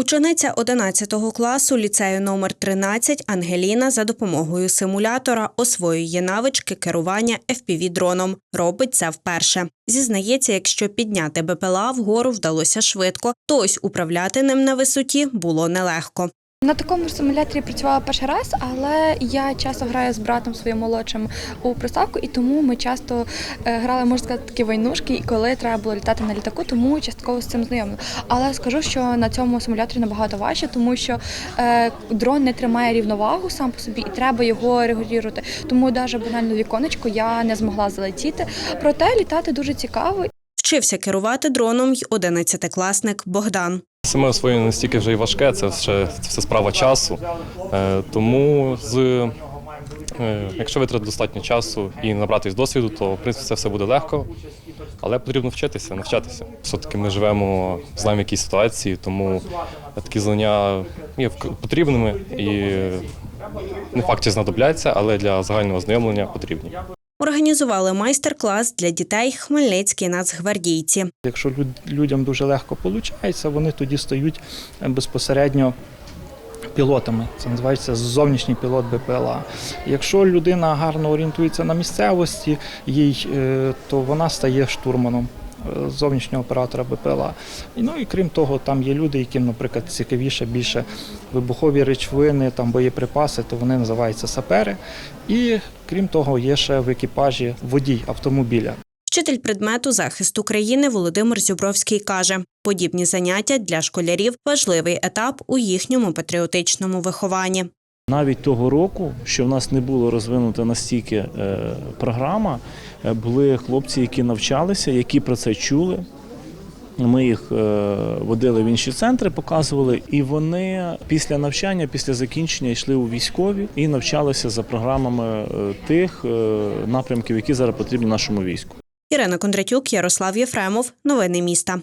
Учениця 11 класу ліцею номер 13 Ангеліна за допомогою симулятора освоює навички керування FPV-дроном. Робить це вперше. Зізнається, якщо підняти БПЛА вгору вдалося швидко, то ось управляти ним на висоті було нелегко. На такому ж симуляторі працювала перший раз, але я часто граю з братом своїм молодшим у приставку, і тому ми часто е, грали, можна сказати, такі войнушки, і коли треба було літати на літаку, тому частково з цим знайома. Але скажу, що на цьому симуляторі набагато важче, тому що е, дрон не тримає рівновагу сам по собі, і треба його регулювати. Тому навіть банально віконечко я не змогла залетіти. Проте літати дуже цікаво Вчився керувати дроном й 11-класник Богдан. Саме освоєння настільки вже і важке, це ще це все справа часу. Е, Тому з, е, якщо витратити достатньо часу і набратись досвіду, то в принципі це все буде легко. Але потрібно вчитися, навчатися. Все-таки ми живемо, знаємо якісь ситуації, тому такі знання є потрібними і не факт, чи знадобляться, але для загального ознайомлення потрібні. Організували майстер-клас для дітей хмельницькі нацгвардійці. Якщо людям дуже легко виходить, вони тоді стають е, безпосередньо пілотами. Це називається зовнішній пілот БПЛА. Якщо людина гарно орієнтується на місцевості, е, то вона стає штурманом. Зовнішнього оператора БПЛА. Ну і крім того, там є люди, яким, наприклад, цікавіше більше вибухові речовини, там боєприпаси, то вони називаються сапери. І крім того, є ще в екіпажі водій автомобіля. Вчитель предмету захист України Володимир Зюбровський каже, подібні заняття для школярів важливий етап у їхньому патріотичному вихованні. Навіть того року, що в нас не було розвинута настільки е, програма, е, були хлопці, які навчалися, які про це чули. Ми їх е, водили в інші центри, показували, і вони після навчання, після закінчення йшли у військові і навчалися за програмами тих напрямків, які зараз потрібні нашому війську. Ірина Кондратюк, Ярослав Єфремов. Новини міста.